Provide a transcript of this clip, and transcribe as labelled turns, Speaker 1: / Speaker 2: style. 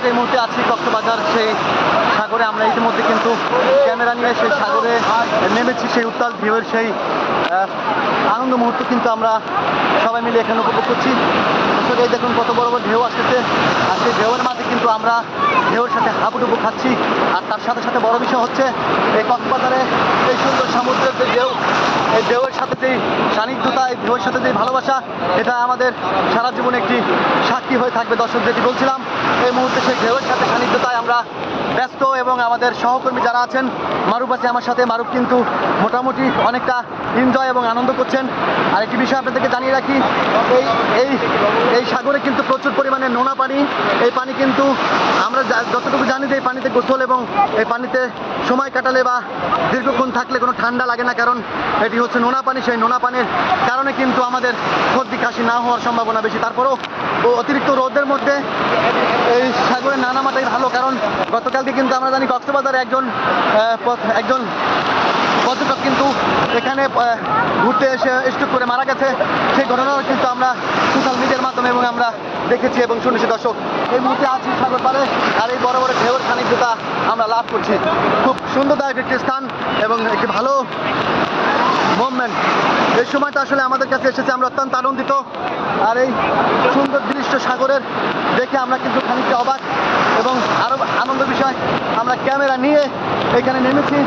Speaker 1: দর্শক, এই মুহূর্তে আছি কক্সবাজার সেই সাগরে, আমরা ইতিমধ্যে কিন্তু ক্যামেরা নিয়ে সেই সাগরে নেমেছি, সেই উত্তাল ঢেউয়ের সেই আনন্দ মুহূর্ত কিন্তু আমরা সবাই মিলে এখানে উপভোগ করছি। দর্শক, এই দেখুন কত বড় বড় ঢেউ আসতেছে। আর সেই ঢেউয়ের মাঝে কিন্তু আমরা ঢেউয়ের সাথে হাবুডুবু খাচ্ছি। আর তার সাথে সাথে বড় বিষয় হচ্ছে, এই কক্সবাজারে এই সুন্দর সমুদ্রের যে ঢেউ এই ঢেউয়ের সাথে যেই সান্নিধ্যতা, এই ঢেউয়ের সাথে যেই ভালোবাসা, এটা আমাদের সারা জীবন একটি সাক্ষী হয়ে থাকবে। দর্শক, যেটি বলছিলাম, এই মুহূর্তে সেই আমরা ব্যস্ত এবং আমাদের সহকর্মী যারা আছেন, মারুফ আছে আমার সাথে। মারুফ কিন্তু মোটামুটি অনেকটা এনজয় এবং আনন্দ করছেন। আর একটি বিষয় আপনাদেরকে জানিয়ে রাখি, এই এই এই সাগরে কিন্তু প্রচুর পরিমাণে নোনা পানি। এই পানি কিন্তু আমরা যতটুকু জানি যে এই পানিতে গোসল এবং এই পানিতে সময় কাটালে বা দীর্ঘক্ষণ থাকলে কোনো ঠান্ডা লাগে না, কারণ এটি হচ্ছে নোনা পানি। সেই নোনা পানির কারণে কিন্তু আমাদের সর্দি, কাশি না হওয়ার সম্ভাবনা বেশি। তারপরেও অতিরিক্ত রোদের মধ্যে এই সাগরে ভালো, কারণ গতকালকে কিন্তু আমরা জানি কক্সবাজারে একজন একজন পর্যটক কিন্তু এখানে ঘুরতে এসে স্ট্রোক করে মারা গেছে। সেই ঘটনাও কিন্তু আমরা সোশ্যাল মিডিয়ার মাধ্যমে এবং আমরা দেখেছি এবং শুনেছি। দর্শক, এই মুহূর্তে আছি সাগর পারে আর এই বড় বড় ঢেউয়ের সান্নিধ্যতা আমরা লাভ করছি। খুব সুন্দরদায়ক একটি স্থান এবং একটি ভালো মুভমেন্ট এই সময়টা আসলে আমাদের কাছে এসেছে, আমরা অত্যন্ত আনন্দিত। আর এই সুন্দর দৃশ্য সাগরের দেখে আমরা কিন্তু খানিকটা অবাক এবং আরও আনন্দ বিষয় আমরা ক্যামেরা নিয়ে এখানে নেমেছি।